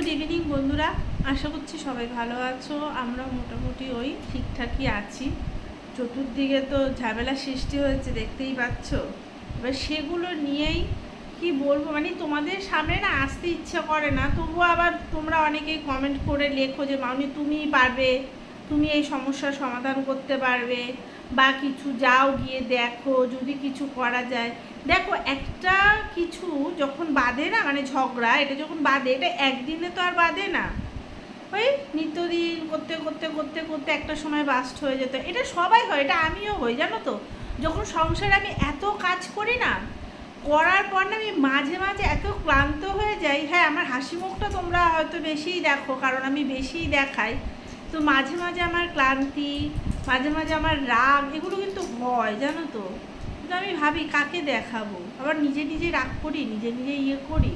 Good evening বন্ধুরা। আশা করছি সবাই ভালো আছো। আমরা মোটামুটি ওই ঠিকঠাকই আছি। চতুর্দিকে তো ঝামেলা সৃষ্টি হয়েছে, দেখতেই পাচ্ছ। এবার সেগুলো নিয়েই কি বলব? মানে তোমাদের সামনে না আসতে ইচ্ছা করে না। তবুও আবার তোমরা অনেকেই কমেন্ট করে লেখো যে, মাউনি, তুমিই পারবে। তুমি এই সমস্যার সমাধান করতে পারবে। বা কিছু যাও গিয়ে দেখো, যদি কিছু করা যায়। দেখো, একটা কিছু যখন বাঁধে না মানে ঝগড়া, এটা যখন বাঁধে, এটা একদিনে তো আর বাঁধে না। ওই নিত্যদিন করতে করতে করতে করতে একটা সময় বাস্ট হয়ে যেত। এটা সবাই হয়, এটা আমিও হই, জানো তো? যখন সংসারে আমি এত কাজ করি না, করার পর না আমি মাঝে মাঝে এত ক্লান্ত হয়ে যাই। হ্যাঁ আমার হাসি মুখটা তোমরা হয়তো বেশিই দেখো, কারণ আমি বেশিই দেখাই। তো মাঝে মাঝে আমার ক্লান্তি মাঝে মাঝে আমার রাগ, এগুলো কিন্তু হয়, জানো তো। কিন্তু আমি ভাবি, কাকে দেখাবো? আবার নিজে নিজে রাগ করি, নিজে নিজে ইয়ে করি।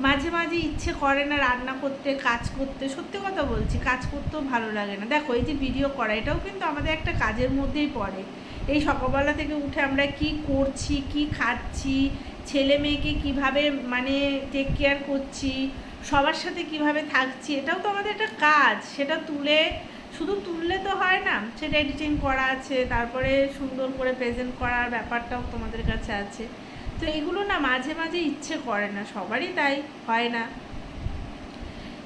মাঝে মাঝে ইচ্ছে করে না রান্না করতে, কাজ করতে। সত্যি কথা বলছি, কাজ করতেও ভালো লাগে না। দেখো, এই যে ভিডিও করা, এটাও কিন্তু আমাদের একটা কাজের মধ্যেই পড়ে। এই সকালবেলা থেকে উঠে আমরা কি করছি, কি খাচ্ছি, ছেলে মেয়েকে কীভাবে মানে টেক কেয়ার করছি, সবার সাথে কীভাবে থাকছি, এটাও তো আমাদের একটা কাজ। সেটা তুলে শুধু তুললে তো হয় না, সেটা এডিটিং করা আছে, তারপরে সুন্দর করে প্রেজেন্ট করার ব্যাপারটাও তোমাদের কাছে আছে। তো এগুলো না মাঝে মাঝে ইচ্ছে করে না, সবারই তাই হয় না।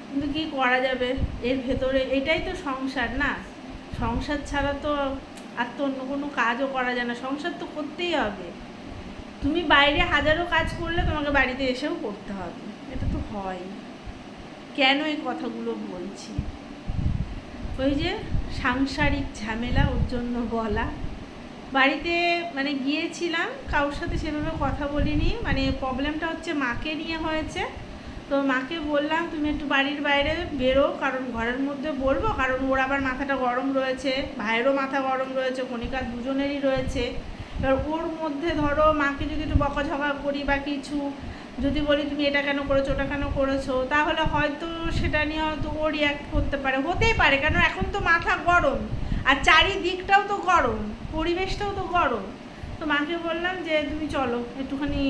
কিন্তু কী করা যাবে? এর ভেতরে এটাই তো সংসার না? সংসার ছাড়া তো আর তো অন্য কোনো কাজও করা যায় না। সংসার তো করতেই হবে। তুমি বাইরে হাজারো কাজ করলে তোমাকে বাড়িতে এসেও করতে হবে। এটা তো হয় কেন এই কথাগুলো বলছি? ওই যে সাংসারিক ঝামেলা ওর জন্য বলা। বাড়িতে মানে গিয়েছিলাম, কারোর সাথে সেভাবে কথা বলিনি। মানে প্রবলেমটা হচ্ছে মাকে নিয়ে হয়েছে। তো মাকে বললাম, তুমি একটু বাড়ির বাইরে বেরো, কারণ ঘরের মধ্যে বলব। কারণ ওর আবার মাথাটা গরম রয়েছে, ভাইয়েরও মাথা গরম রয়েছে, কণিকার দুজনেরই রয়েছে। এবার ওর মধ্যে ধরো মাকে যদি একটু বকাঝকা করি বা কিছু যদি বলি তুমি এটা কেন করেছ, ওটা কেন করেছ, তাহলে হয়তো সেটা নিয়ে হয়তো ও রিয়াক্ট করতে পারে। হতেই পারে, কেন এখন তো মাথা গরম, আর চারিদিকটাও তো গরম, পরিবেশটাও তো গরম। তো মাকে বললাম যে তুমি চলো, একটুখানি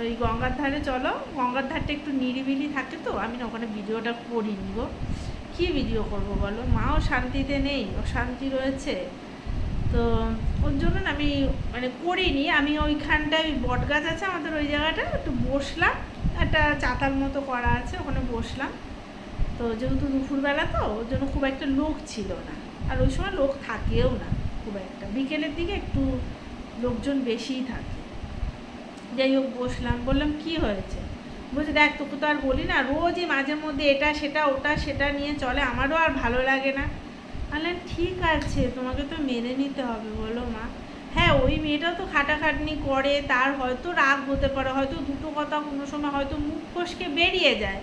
ওই গঙ্গার ধারে চলো, গঙ্গার ধারটা একটু নিরিবিলি থাকে তো, আমি না ওখানে ভিডিওটা করিনি গো। কী ভিডিও করব বলো? মাও শান্তিতে নেই ও শান্তি রয়েছে। তো ওর জন্য আমি মানে করিনি। আমি ওইখানটায় বট গাছ আছে আমাদের ওই জায়গাটা, একটু বসলাম। একটা চাতাল মতো করা আছে, ওখানে বসলাম। তো যেহেতু দুপুরবেলা তো, ওর জন্য খুব একটা লোক ছিল না। আর ওই সময় লোক থাকেও না খুব একটা। বিকেলের দিকে একটু লোকজন বেশিই থাকে। যাই হোক, বসলাম। বললাম, কি হয়েছে? বলছে, দেখ, তোকে তো আর বলি না। রোজই মাঝে মধ্যে এটা, সেটা, ওটা, সেটা নিয়ে চলে। আমারও আর ভালো লাগে না। বললেন ঠিক আছে, তোমাকে তো মেনে নিতে হবে, বলো মা। হ্যাঁ ওই মেয়েটাও তো খাটাখাটনি করে, তার হয়তো রাগ হতে পারে, হয়তো দুটো কথা কোনো সময় হয়তো মুখ ফসকে বেরিয়ে যায়।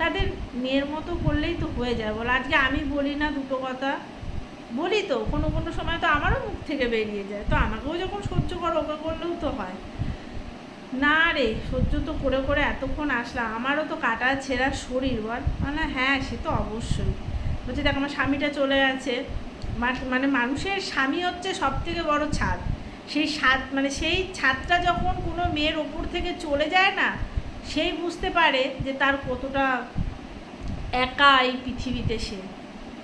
তাদের মেয়ের মতো করলেই তো হয়ে যায়, বলো। আজকে আমি বলি না দুটো কথা, বলি তো, কোনো কোনো সময় তো আমারও মুখ থেকে বেরিয়ে যায়। তো আমাকেও যখন সহ্য করো, ওকে করলেও তো হয়। না রে, সহ্য তো করে করে এতক্ষণ আসলাম, আমারও তো কাটা ছেঁড়া শরীর, বল। মানে হ্যাঁ সে তো অবশ্যই। বলছে, দেখ, আমার স্বামীটা চলে মা- মানে মানুষের স্বামী হচ্ছে সব থেকে বড় ছাদ। সেই ছাদ মানে সেই ছাদটা যখন কোনো মেয়ের ওপর থেকে চলে যায় না, সেই বুঝতে পারে যে তার কতটা একা এই পৃথিবীতে সে।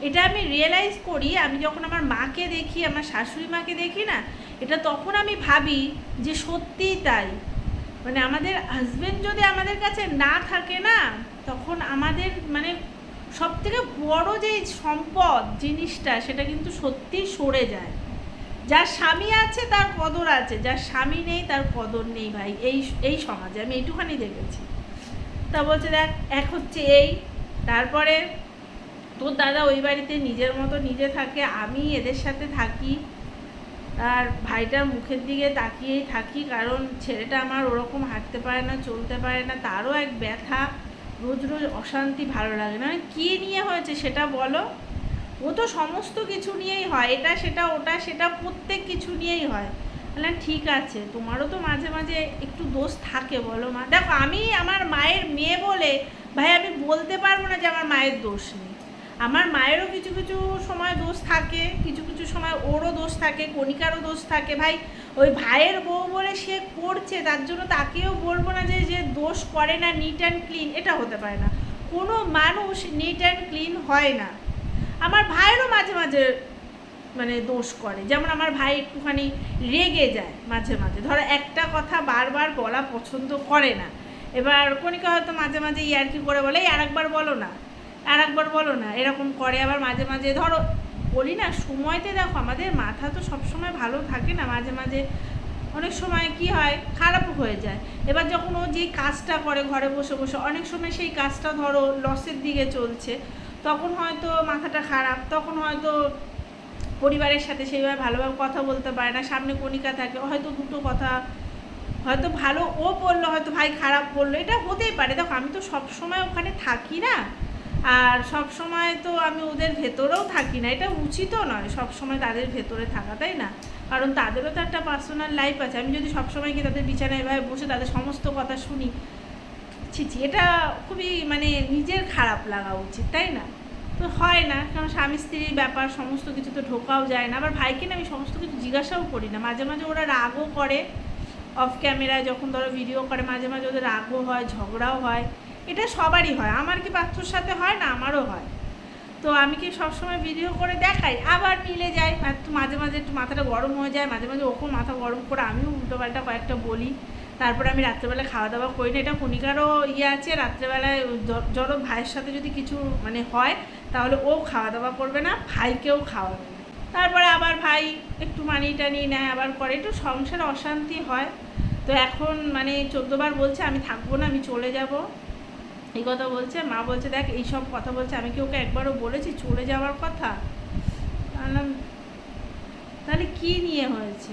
এটা আমি রিয়েলাইজ করি, আমি যখন আমার মাকে দেখি, আমার শাশুড়ি মাকে দেখি না, এটা তখন আমি ভাবি যে সত্যিই তাই। মানে আমাদের হাজবেন্ড যদি আমাদের কাছে না থাকে না, তখন আমাদের মানে সব থেকে বড় যে সম্পদ জিনিসটা, সেটা কিন্তু সত্যিই সরে যায়। যার স্বামী আছে, তার কদর আছে। যার স্বামী নেই, তার কদর নেই ভাই। এই এই সমাজে আমি এইটুখানি দেখেছি। তা বলছে, দেখ, এক হচ্ছে এই, তারপরে তোর দাদা ওই বাড়িতে নিজের মতো নিজে থাকে, আমি এদের সাথে থাকি, আর ভাইটার মুখের দিকে তাকিয়েই থাকি, কারণ ছেলেটা আমার ওরকম হাঁটতে পারে না, চলতে পারে না, তারও এক ব্যথা। রোজ রোজ অশান্তি ভালো লাগে। না মানে কী নিয়ে হয়েছে সেটা বলো? ও তো সমস্ত কিছু নিয়েই হয়। এটা, সেটা, ওটা, সেটা প্রত্যেক কিছু নিয়েই হয়। বললাম ঠিক আছে, তোমারও তো মাঝে মাঝে একটু দোষ থাকে বলো মা। দেখো, আমি আমার মায়ের মেয়ে বলে ভাই আমি বলতে পারব না যে আমার মায়ের দোষ নেই। আমার মায়েরও কিছু কিছু সময় দোষ থাকে, কিছু কিছু সময় ওরও দোষ থাকে, কণিকারও দোষ থাকে। ভাই, ওই ভাইয়ের বউ বলে সে করছে, তার জন্য তাকেও বলব না যে যে দোষ করে না নিট অ্যান্ড ক্লিন এটা হতে পারে না। কোনো মানুষ নিট অ্যান্ড ক্লিন হয় না। আমার ভাইয়েরও মাঝে মাঝে মানে দোষ করে। যেমন আমার ভাই একটুখানি রেগে যায় মাঝে মাঝে। ধরো একটা কথা বারবার বলা পছন্দ করে না। এবার কণিকা হয়তো মাঝে মাঝে ইয়ার্কি করে বলে আর একবার বলো না। আর একবার বলো না, এরকম করে আবার মাঝে মাঝে, ধরো বলি না, সময়তে দেখো আমাদের মাথা তো সবসময় ভালো থাকে না, মাঝে মাঝে অনেক সময় কি হয়, খারাপ হয়ে যায়। এবার যখন ও যে কাজটা করে ঘরে বসে বসে, অনেক সময় সেই কাজটা ধরো লসের দিকে চলছে, তখন হয়তো মাথাটা খারাপ, তখন হয়তো পরিবারের সাথে সেইভাবে ভালোভাবে কথা বলতে পারে না, সামনে কণিকা থাকে, হয়তো দুটো কথা, হয়তো ভালো ও বলল, হয়তো ভাই খারাপ বলল, এটা হতেই পারে। দেখো আমি তো সব সময় ওখানে থাকি না আর সব সময় তো আমি ওদের ভেতরেও থাকি না। এটা উচিতও নয় সব সময় তাদের ভেতরে থাকা, তাই না? কারণ তাদেরও তো একটা পার্সোনাল লাইফ আছে। আমি যদি সবসময় কি তাদের বিছানায় এভাবে বসে তাদের সমস্ত কথা শুনি, ছি ছি, এটা খুবই মানে নিজের খারাপ লাগা উচিত, তাই না? তো হয় না, কারণ স্বামী স্ত্রীর ব্যাপার, সমস্ত কিছু তো ঢোকাও যায় না। আবার ভাইকে না আমি সমস্ত কিছু জিজ্ঞাসাও করি না। মাঝে মাঝে ওরা রাগও করে। অফ ক্যামেরায় যখন ধরো ভিডিও করে, মাঝে মাঝে ওদের রাগও হয়, ঝগড়াও হয়। এটা সবারই হয়। আমার কি পাত্রর সাথে হয় না? আমারও হয়। তো আমি কি সবসময় ভিডিও করে দেখাই? আবার মিলে যায় একটু মাঝে মাঝে একটু মাথাটা গরম হয়ে যায়, মাঝে মাঝে ওকে মাথা গরম করে আমিও উল্টোপাল্টা কয়েকটা বলি। তারপরে আমি রাত্রেবেলা খাওয়া দাওয়া করি না। এটা কণিকারও ইয়ে আছে, রাত্রেবেলায় ধরো ভাইয়ের সাথে যদি কিছু মানে হয়, তাহলে ও খাওয়া দাওয়া করবে না, ভাইকেও খাওয়াবে তারপরে আবার ভাই একটু মানি টানি নেয়, আবার করে। একটু সংসারে অশান্তি হয়। তো এখন মানে চোদ্দবার বলছে, আমি থাকব না, আমি চলে যাব। এই কথা বলছে, মা বলছে, দেখ এইসব কথা বলছে, আমি কি ওকে একবারও বলেছি চলে যাওয়ার কথা? তাহলে কি নিয়ে হয়েছে?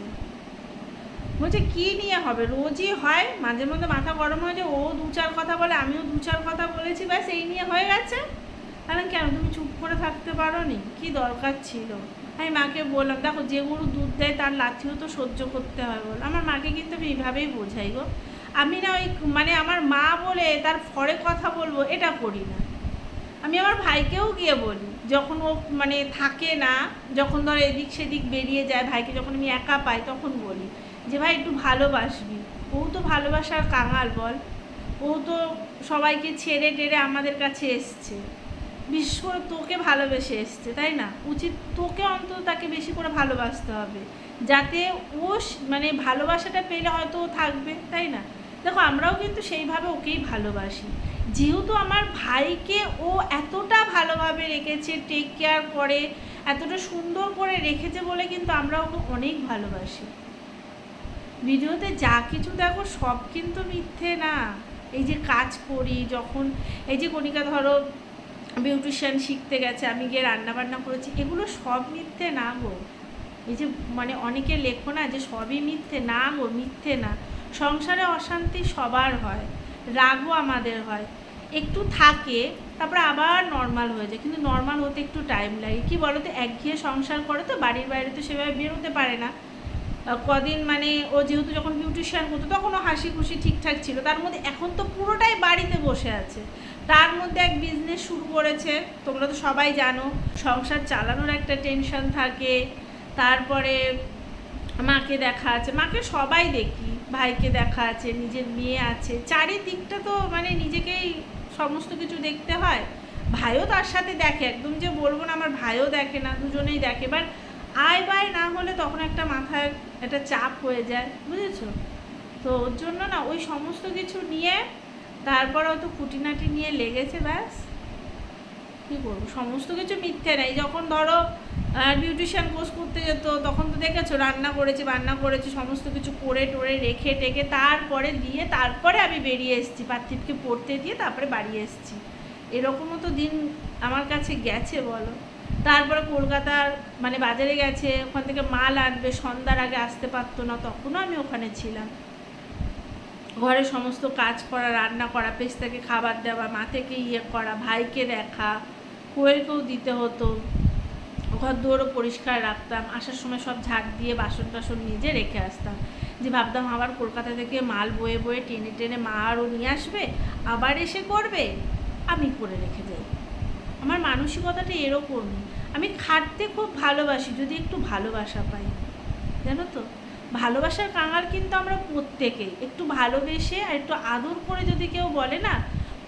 বলছে, কি নিয়ে হবে? রোজই হয়, মাঝে মধ্যে মাথা গরম হয়ে যায়, ও দু চার কথা বলে, আমিও দু চার কথা বলেছি, ব্যাস, এই নিয়ে হয়ে গেছে। তাহলে কেন? তুমি চুপ করে থাকতে পারো নি কী দরকার ছিল? আমি মাকে বললাম, দেখো, যে গরু দুধ দেয়, তার লাথিও তো সহ্য করতে হয় বল। আমার মাকে কিন্তু আমি এইভাবেই বোঝাই গো। আমি না ওই মানে আমার মা বলে তার ফরে কথা বলব, এটা করি না। আমি আমার ভাইকেও গিয়ে বলি, যখন ও মানে থাকে না, যখন ধর এদিক সেদিক বেরিয়ে যায়, ভাইকে যখন আমি একা পাই তখন বলি যে, ভাই, একটু ভালোবাসবি। ও তো ভালোবাসার কাঙাল বল। ও তো সবাইকে ছেড়ে টেড়ে আমাদের কাছে এসছে। বিশেষ করে তোকে ভালোবেসে এসছে, তাই না? উচিত তোকে অন্তত তাকে বেশি করে ভালোবাসতে হবে, যাতে ও মানে ভালোবাসাটা পেলে হয়তো থাকবে, তাই না? দেখো, আমরাও কিন্তু সেইভাবে ওকেই ভালোবাসি। যেহেতু আমার ভাইকে ও এতটা ভালোভাবে রেখেছে টেক কেয়ার করে, এতটা সুন্দর করে রেখেছে বলে কিন্তু আমরা ওকে অনেক ভালোবাসি। ভিডিওতে যা কিছু দেখো, সব কিন্তু মিথ্যে না। এই যে কাজ করি, যখন এই যে কণিকা ধরো বিউটিশিয়ান শিখতে গেছে, আমি গিয়ে রান্না বান্না করেছি, এগুলো সব মিথ্যে না গো। এই যে মানে অনেকে লেখো না যে সবই মিথ্যে, না গো, মিথ্যে না। সংসারে অশান্তি সবার হয়, রাগও আমাদের হয়। একটু থাকে, তারপরে আবার নর্মাল হয়ে যায়। কিন্তু নর্মাল হতে একটু টাইম লাগে। কি বলো তো একঘেয়ে সংসার করে তো বাড়ির বাইরে তো সেভাবে বেরোতে পারে না। কদিন মানে ও যেহেতু যখন বিউটিশিয়ান করতো তখনও হাসি খুশি ঠিকঠাক ছিল। তার মধ্যে এখন তো পুরোটাই বাড়িতে বসে আছে। তার মধ্যে এক বিজনেস শুরু করেছে, তোমরা তো সবাই জানো। সংসার চালানোর একটা টেনশন থাকে। তারপরে মাকে দেখা আছে। মাকে সবাই দেখি। ভাইকে দেখা আছে, নিজের মেয়ে আছে। চারিদিকটা তো মানে নিজেকেই সমস্ত কিছু দেখতে হয়। ভাইও তার সাথে দেখে, একদম যে বলব না আমার ভাইও দেখে না, দুজনেই দেখে। এবার আয় বায় না হলে তখন একটা মাথায় একটা চাপ হয়ে যায়, বুঝেছ? তো ওর জন্য না ওই সমস্ত কিছু নিয়ে, তারপর হয়তো খুঁটিনাটি নিয়ে লেগেছে, ব্যাস। কী করব সমস্ত কিছু মিথ্যে নেই। যখন ধরো বিউটিশিয়ান কোর্স করতে যেত, তখন তো দেখেছ, রান্না করেছি, বান্না করেছি, সমস্ত কিছু করে টোরে রেখে টেকে তারপরে দিয়ে, তারপরে আমি বেরিয়ে এসেছি। পার্থিবকে পড়তে দিয়ে তারপরে বাড়ি এসেছি। এরকমও তো দিন আমার কাছে গেছে, বলো। তারপরে কলকাতার মানে বাজারে গেছে, ওখান থেকে মাল আনবে, সন্ধ্যার আগে আসতে পারতো না, তখনও আমি ওখানে ছিলাম। ঘরে সমস্ত কাজ করা, রান্না করা পেস্তাকে খাবার দেওয়া মা থেকে ইয়ে করা, ভাইকে দেখা কোয়েলকেও দিতে হতো। ঘর দুয়ারও পরিষ্কার রাখতাম। আসার সময় সব ঝাঁক দিয়ে বাসন টাসন নিজে রেখে আসতাম। যে ভাবতাম আবার কলকাতা থেকে মাল বয়ে বয়ে টেনে টেনে মা আরও নিয়ে আসবে, আবার এসে করবে, আমি করে রেখে যাই আমার মানসিকতাটা এরকমই। আমি খাটতে খুব ভালোবাসি, যদি একটু ভালোবাসা পাই। জানো তো? ভালোবাসার কাঙাল কিন্তু আমরা প্রত্যেকে একটু ভালোবেসে আর একটু আদর করে যদি কেউ বলে না,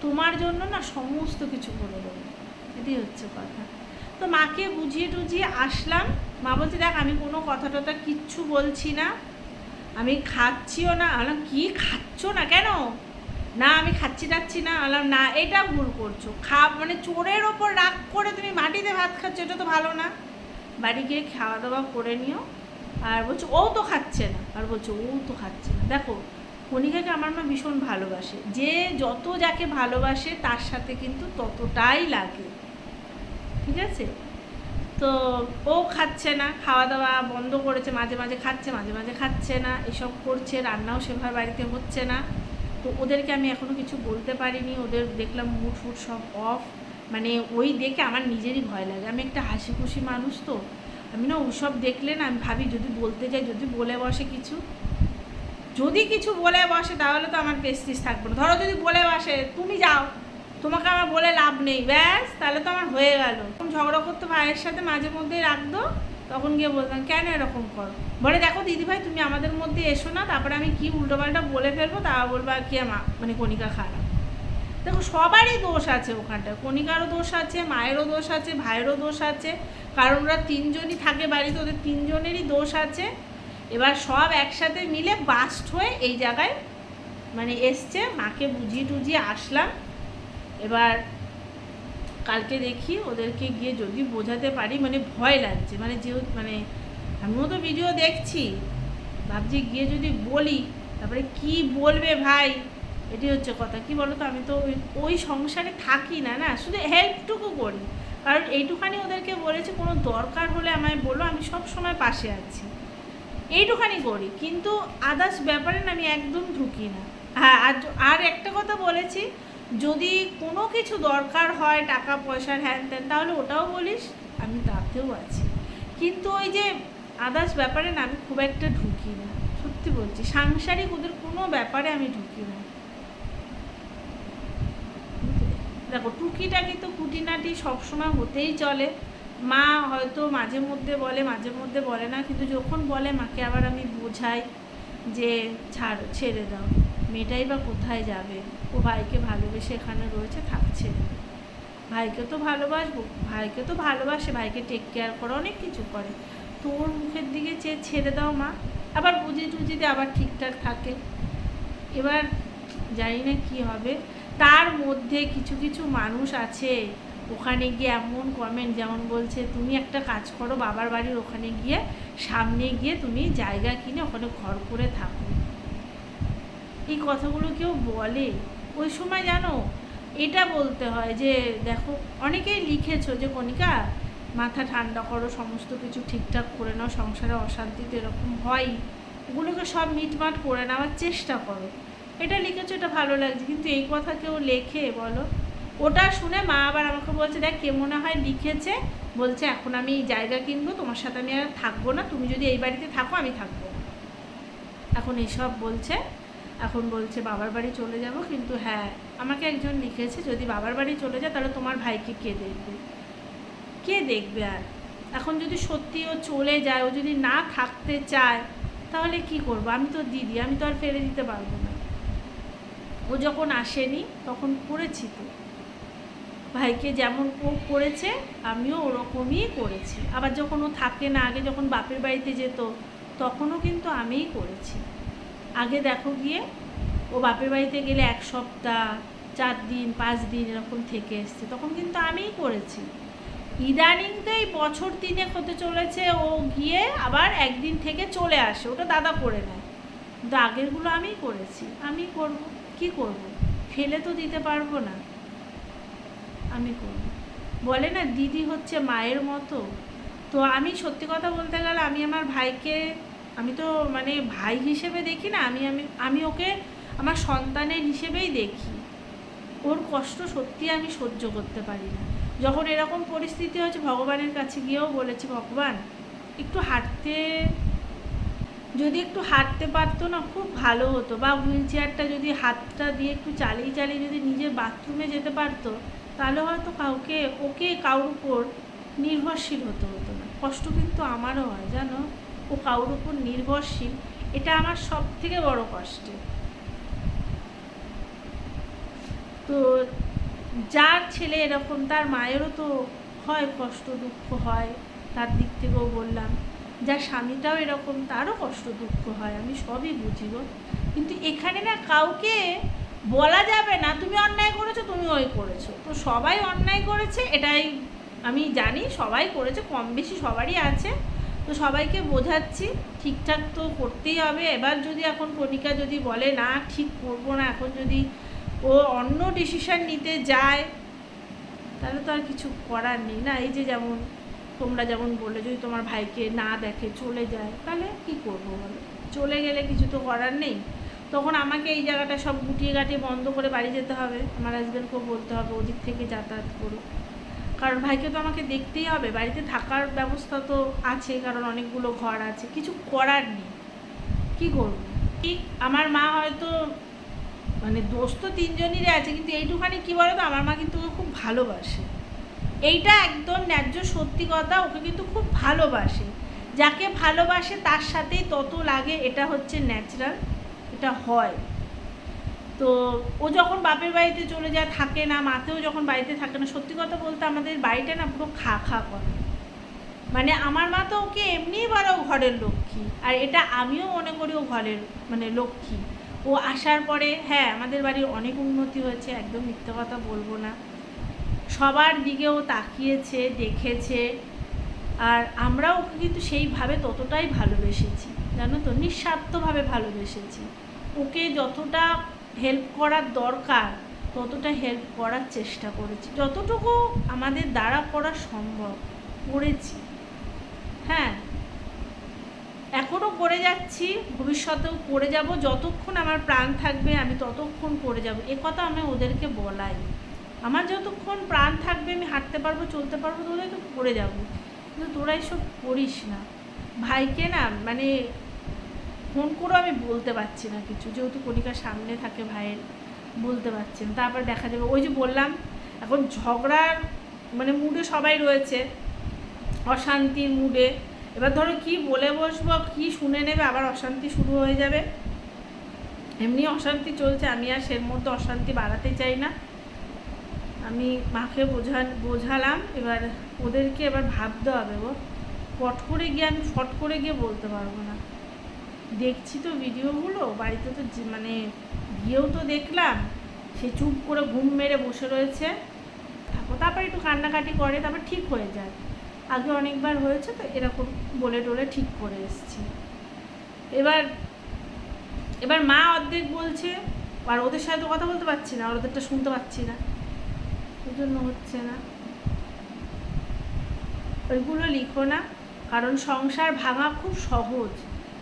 তোমার জন্য না সমস্ত কিছু করে দেবো। এটাই হচ্ছে কথা। তো মাকে বুঝিয়ে টুঝিয়ে আসলাম। মা বলছে, দেখ, আমি কোনো কথা টথা কিচ্ছু বলছি না। আমি খাচ্ছিও না। আলাম কি, খাচ্ছ না কেন? না, আমি খাচ্ছি টাচ্ছি না। আলাম না, এটা ভুল করছ। খা মানে চোরের ওপর রাগ করে তুমি মাটিতে ভাত খাচ্ছ, এটা তো ভালো না। বাড়ি গিয়ে খাওয়া দাওয়া করে নিও। আর বলছো, ও তো খাচ্ছে না। আর বলছো, ও তো খাচ্ছে না। দেখো, কণিকাকে আমার মা ভীষণ ভালোবাসে। যে যত যাকে ভালোবাসে, তার সাথে কিন্তু ততটাই লাগে। ঠিক আছে? তো ও খাচ্ছে না খাওয়া দাওয়া বন্ধ করেছে, মাঝে মাঝে খাচ্ছে, মাঝে মাঝে খাচ্ছে না, এসব করছে, রান্নাও সেভাবে বাড়িতে হচ্ছে না। তো ওদেরকে আমি এখনও কিছু বলতে পারিনি, ওদের দেখলাম মুড ফুড সব অফ মানে ওই দেখে আমার নিজেরই ভয় লাগে। আমি একটা হাসি খুশি মানুষ তো, আমি না ওসব দেখলে না আমি ভাবি, যদি বলতে যাই, যদি বলে বসে কিছু, যদি কিছু বলে বসে, তাহলে তো আমার পেস্টিস থাকবে না। ধরো যদি বলে বসে, তুমি যাও। তোমাকে আমার বলে লাভ নেই, ব্যাস, তাহলে তো আমার হয়ে গেল। ঝগড়া করতো ভাইয়ের সাথে মাঝে মধ্যে রাখতো, তখন গিয়ে বলতাম, কেন এরকম করো? বলে, দেখো দিদিভাই, তুমি আমাদের মধ্যে এসো না, তারপরে আমি কি উল্টোপাল্টা বলে ফেলব, তা বলব আর কি আমার মানে কণিকা খারাপ। দেখো, সবারই দোষ আছে ওখানটায়, কণিকারও দোষ আছে, মায়েরও দোষ আছে, ভাইয়েরও দোষ আছে, কারণ ওরা তিনজনই থাকে বাড়িতে, ওদের তিনজনেরই দোষ আছে। এবার সব একসাথে মিলে বাস্ট হয়ে এই জায়গায় মানে এসছে, মাকে বুঝিয়ে টুজিয়ে আসলাম। এবার কালকে দেখি ওদেরকে গিয়ে যদি বোঝাতে পারি মানে ভয় লাগছে। মানে যেহেতু মানে আমিও তো ভিডিও দেখছি। ভাবছি গিয়ে যদি বলি, তারপরে কি বলবে ভাই? এটি হচ্ছে কথা। কি বলো তো আমি তো ওই সংসারে থাকি না না? শুধু হেল্পটুকু করি। কারণ এইটুখানি ওদেরকে বলেছি, কোনো দরকার হলে আমায় বলো, আমি সব সময় পাশে আছি। এইটুখানি করি, কিন্তু আদার্স ব্যাপারে না আমি একদম ঢুকি না। হ্যাঁ আর একটা কথা বলেছি যদি কোনো কিছু দরকার হয় টাকা পয়সার হ্যান ত্যান তাহলে ওটাও বলিস, আমি তাতেও আছি। কিন্তু ওই যে আদার্স ব্যাপারে না, আমি খুব একটা ঢুকি না। সত্যি বলছি, সাংসারিক ওদের কোনো ব্যাপারে আমি ঢুকি না। দেখো, টুকিটাকি তো খুঁটিনাটি সবসময় হতেই চলে। মা হয়তো মাঝে মধ্যে বলে, মাঝে মধ্যে বলে না, কিন্তু যখন বলে, মাকে আবার আমি বোঝাই যে ছাড়, ছেড়ে দাও। মেয়েটাই বা কোথায় যাবে? ও ভাইকে ভালোবেসে এখানে রয়েছে, থাকছে। ভাইকে তো ভালোবাসবো, ভাইকে তো ভালোবাসে, ভাইকে টেক কেয়ার করে, অনেক কিছু করে। তোর মুখের দিকে চেয়ে ছেড়ে দাও মা। আবার বুঝি টুঝিতে আবার ঠিকঠাক থাকে। এবার জানি না কী হবে। তার মধ্যে কিছু কিছু মানুষ আছে। ওখানে গিয়ে এমন কমেন্ট যেমন বলছে, তুমি একটা কাজ করো, বাবার বাড়ির ওখানে গিয়ে সামনে গিয়ে তুমি জায়গা কিনে ওখানে ঘর করে থাকো। এই কথাগুলো কেউ বলে? ওই সময় জানো, এটা বলতে হয় যে, দেখো, অনেকেই লিখেছো যে, কণিকা, মাথা ঠান্ডা করো, সমস্ত কিছু ঠিকঠাক করে নাও, সংসারে অশান্তি তো এরকম হয়। ওগুলোকে সব মিটমাট করে নেওয়ার চেষ্টা করো। এটা লিখেছো, এটা ভালো লাগছে, কিন্তু এই কথা কেউ লেখে, বলো? ওটা শুনে মা আবার আমাকে বলছে, দেখ, কে মনে হয় লিখেছে, বলছে, এখন আমি এই জায়গা কিনবো, তোমার সাথে আমি আর থাকব না, তুমি যদি এই বাড়িতে থাকো, আমি থাকব। এখন এইসব বলছে এখন বলছে, বাবার বাড়ি চলে যাব। কিন্তু হ্যাঁ আমাকে একজন লিখেছে, যদি বাবার বাড়ি চলে যায়, তাহলে তোমার ভাইকে কে দেখবে? কে দেখবে আর? এখন যদি সত্যি ও চলে যায়, ও যদি না থাকতে চায়, তাহলে কি করব? আমি তো দিদি, আমি তো আর ফেলে দিতে পারব না। ও যখন আসেনি, তখন করেছি তো। ভাইকে যেমন ও করেছে, আমিও ওরকমই করেছি। আবার যখন ও থাকে না, আগে যখন বাপের বাড়িতে যেত, তখনও কিন্তু আমিই করেছি। আগে দেখো গিয়ে ও বাপের বাড়িতে গেলে এক সপ্তাহ, চার দিন, পাঁচ দিন এরকম থেকে এসছে। তখন কিন্তু আমিই করেছি। ইদানিং তো এই বছর তিনেক হতে চলেছে, ও গিয়ে আবার একদিন থেকে চলে আসে। ওটা দাদা করে নেয়। কিন্তু আগেরগুলো আমিই করেছি। আমি করব, কি করব? ফেলে তো দিতে পারব না। আমি করব। বলে না, দিদি হচ্ছে মায়ের মতো। তো আমি সত্যি কথা বলতে গেলে আমি আমার ভাইকে আমি তো মানে ভাই হিসেবে দেখি না, আমি আমি আমি ওকে আমার সন্তানের হিসেবেই দেখি। ওর কষ্ট সত্যি আমি সহ্য করতে পারি না। যখন এরকম পরিস্থিতি হয়েছে, ভগবানের কাছে গিয়েও বলেছি, ভগবান, একটু হাঁটতে, যদি একটু হাঁটতে পারতো না, খুব ভালো হতো। বা হুইল চেয়ারটা যদি, হাতটা দিয়ে একটু চালিয়ে চালিয়ে যদি নিজের বাথরুমে যেতে পারতো, তাহলে হয়তো কাউকে, ওকে কারোর উপর নির্ভরশীল হতে হতো না। কষ্ট কিন্তু আমারও হয়, জানো? ও কারোর উপর নির্ভরশীল, এটা আমার সব থেকে বড় কষ্টে। তো যার ছেলে এরকম, তার মায়েরও তো হয় কষ্ট, দুঃখ হয়, তার দিক থেকেও বললাম। যার স্বামীটাও এরকম, তারও কষ্ট, দুঃখ হয়, আমি সবই বুঝি গো। কিন্তু এখানে না কাউকে বলা যাবে না, তুমি অন্যায় করেছ তুমি ওই করেছ। তো সবাই অন্যায় করেছে, এটাই আমি জানি, সবাই করেছে, কম বেশি সবারই আছে। তো সবাইকে বোঝাচ্ছি, ঠিকঠাক তো করতেই হবে। এবার যদি এখন কণিকা যদি বলে, না, ঠিক করব না, এখন যদি ও অন্য ডিসিশান নিতে যায়, তাহলে তো আর কিছু করার নেই। না, এই যে যেমন তোমরা যেমন বললে, যদি তোমার ভাইকে না দেখে চলে যায়, তাহলে কি করব বলো? চলে গেলে কিছু তো করার নেই। তখন আমাকে এই জায়গাটা সব গুটিয়ে গাটিয়ে বন্ধ করে বাড়ি যেতে হবে। আমার হাজব্যান্ডকেও বলতে হবে, ওদিক থেকে যাতায়াত করুক। কারণ ভাইকে তো আমাকে দেখতেই হবে, বাড়িতে থাকার ব্যবস্থা তো আছে, কারণ অনেকগুলো ঘর আছে, কিছু করার নেই। কি করব? ঠিক আমার মা হয়তো মানে দোষ তো তিনজনেরই আছে, কিন্তু এইটুখানি কী বলো তো আমার মা কিন্তু ওকে খুব ভালোবাসে। এইটা একদম ন্যায্য সত্যি কথা, ওকে কিন্তু খুব ভালোবাসে। যাকে ভালোবাসে তার সাথেই তত লাগে, এটা হচ্ছে ন্যাচারাল এটা হয়। তো ও যখন বাপের বাড়িতে চলে যায়, থাকে না মাতেও যখন বাড়িতে থাকে না, সত্যি কথা বলতে আমাদের বাড়িটা না পুরো খা খা করে। মানে আমার মা তো ওকে এমনিই বড় ঘরের লক্ষ্মী, আর এটা আমিও মনে করি ও ঘরের মানে লক্ষ্মী। ও আসার পরে হ্যাঁ আমাদের বাড়ির অনেক উন্নতি হয়েছে, একদম মিথ্যে কথা বলব না। সবার দিকেও তাকিয়েছে, দেখেছে, আর আমরাও ওকে কিন্তু সেইভাবে ততটাই ভালোবেসেছি, জানো তো? নিঃস্বার্থভাবে ভালোবেসেছি। ওকে যতটা হেল্প করার দরকার, ততটা হেল্প করার চেষ্টা করেছি। যতটুকু আমাদের দ্বারা করা সম্ভব, করেছি। হ্যাঁ? এখনও করে যাচ্ছি, ভবিষ্যতেও করে যাব। যতক্ষণ আমার প্রাণ থাকবে, আমি ততক্ষণ করে যাব। এ কথা আমি ওদেরকে বলাই। আমার যতক্ষণ প্রাণ থাকবে, আমি হাঁটতে পারব, চলতে পারব তো করে যাব। কিন্তু তোরা এসব করিস না। ভাইকে না মানে ফোন করেও আমি বলতে পারছি না কিছু। যেহেতু কণিকার সামনে থাকে ভাইয়ের, বলতে পারছি না। তারপর দেখা যাবে, ওই যে বললাম, এখন ঝগড়ার মানে মুডে সবাই রয়েছে, অশান্তির মুডে এবার ধরো কি বলে বসবো, কি শুনে নেবে, আবার অশান্তি শুরু হয়ে যাবে। এমনি অশান্তি চলছে, আমি আর সের মধ্যে অশান্তি বাড়াতে চাই না। আমি মাকে বোঝা বোঝালাম, এবার ওদেরকে এবার ভাবতে হবে গো। পট করে গিয়ে আমি ফট করে গিয়ে বলতে পারব না। দেখছি তো ভিডিওগুলো, বাড়িতে তো মানে গিয়েও তো দেখলাম। সে চুপ করে ঘুম মেরে বসে রয়েছে। থাকো তারপর একটু কান্নাকাটি করে, তারপর ঠিক হয়ে যায়। আগে অনেকবার হয়েছে তো এরকম বলে টলে ঠিক করে এসছি। এবার এবার মা অর্ধেক বলছে, আর ওদের সাথে তো কথা বলতে পারছি না, আর ওদেরটা শুনতে পাচ্ছি না। ওই জন্য হচ্ছে না। ওইগুলো লিখো না, কারণ সংসার ভাঙা খুব সহজ।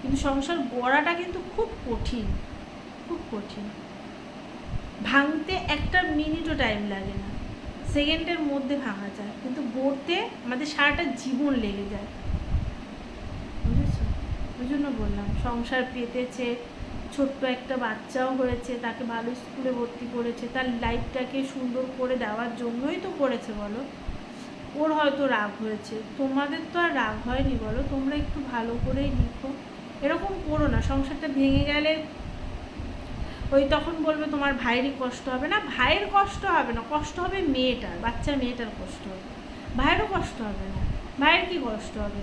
কিন্তু সংসার গড়াটা কিন্তু খুব কঠিন খুব কঠিন। ভাঙতে একটা মিনিটও টাইম লাগে না। সেকেন্ডের মধ্যে ভাঙা যায়, কিন্তু গড়তে আমাদের সারাটা জীবন লেগে যায়। বুঝেছ? ওই জন্য বললাম, সংসার পেতেছে, ছোট্ট একটা বাচ্চাও হয়েছে, তাকে ভালো স্কুলে ভর্তি করেছে, তার লাইফটাকে সুন্দর করে দেওয়ার জন্যই তো করেছে বলো। ওর হয়তো রাগ হয়েছে। তোমাদের তো আর রাগ হয়নি বলো, তোমরা একটু ভালো করেই লিখো। এরকম করো না, সংসারটা ভেঙে গেলে ওই তখন বলবে তোমার ভাইয়েরই কষ্ট হবে। না, ভাইয়ের কষ্ট হবে না, কষ্ট হবে মেয়েটার, বাচ্চা মেয়েটার কষ্ট হবে। ভাইয়েরও কষ্ট হবে না, ভাইয়ের কি কষ্ট হবে?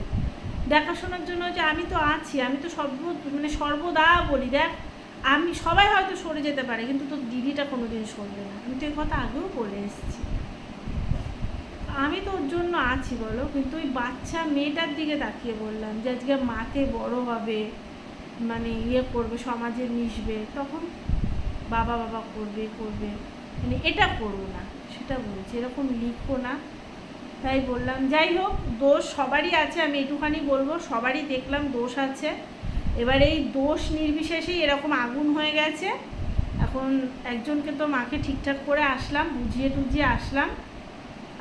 দেখাশোনার জন্য যে আমি তো আছি, আমি তো সর্ব মানে সর্বদা বলি, দেখ, আমি সবাই হয়তো সরে যেতে পারে, কিন্তু তোর দিদিটা কোনোদিন সরবে না। আমি তো এই কথা আগেও বলে এসেছি। আমি তো ওর জন্য আছি বলো, কিন্তু ওই বাচ্চা মেয়েটার দিকে তাকিয়ে বললাম যে আজকে মাকে বড় হবে মানে ইয়ে করবে, সমাজে মিশবে, তখন বাবা বাবা করবে করবে। মানে এটা করব না, সেটা বলছি, এরকম লিখো না। তাই বললাম, যাই হোক, দোষ সবারই আছে, আমি একটুখানি বলব, সবারই দেখলাম দোষ আছে। এবার এই দোষ নির্বিশেষেই এরকম আগুন হয়ে গেছে। এখন একজনকে তো মাকে ঠিকঠাক করে আসলাম, বুঝিয়ে টুঝিয়ে আসলাম।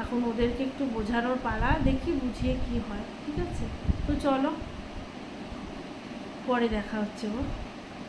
এখন ওদেরকে একটু বোঝানোর পালা, দেখি বুঝিয়ে কি হয়, ঠিক আছে? তো চলো, পরে দেখা হচ্ছে গো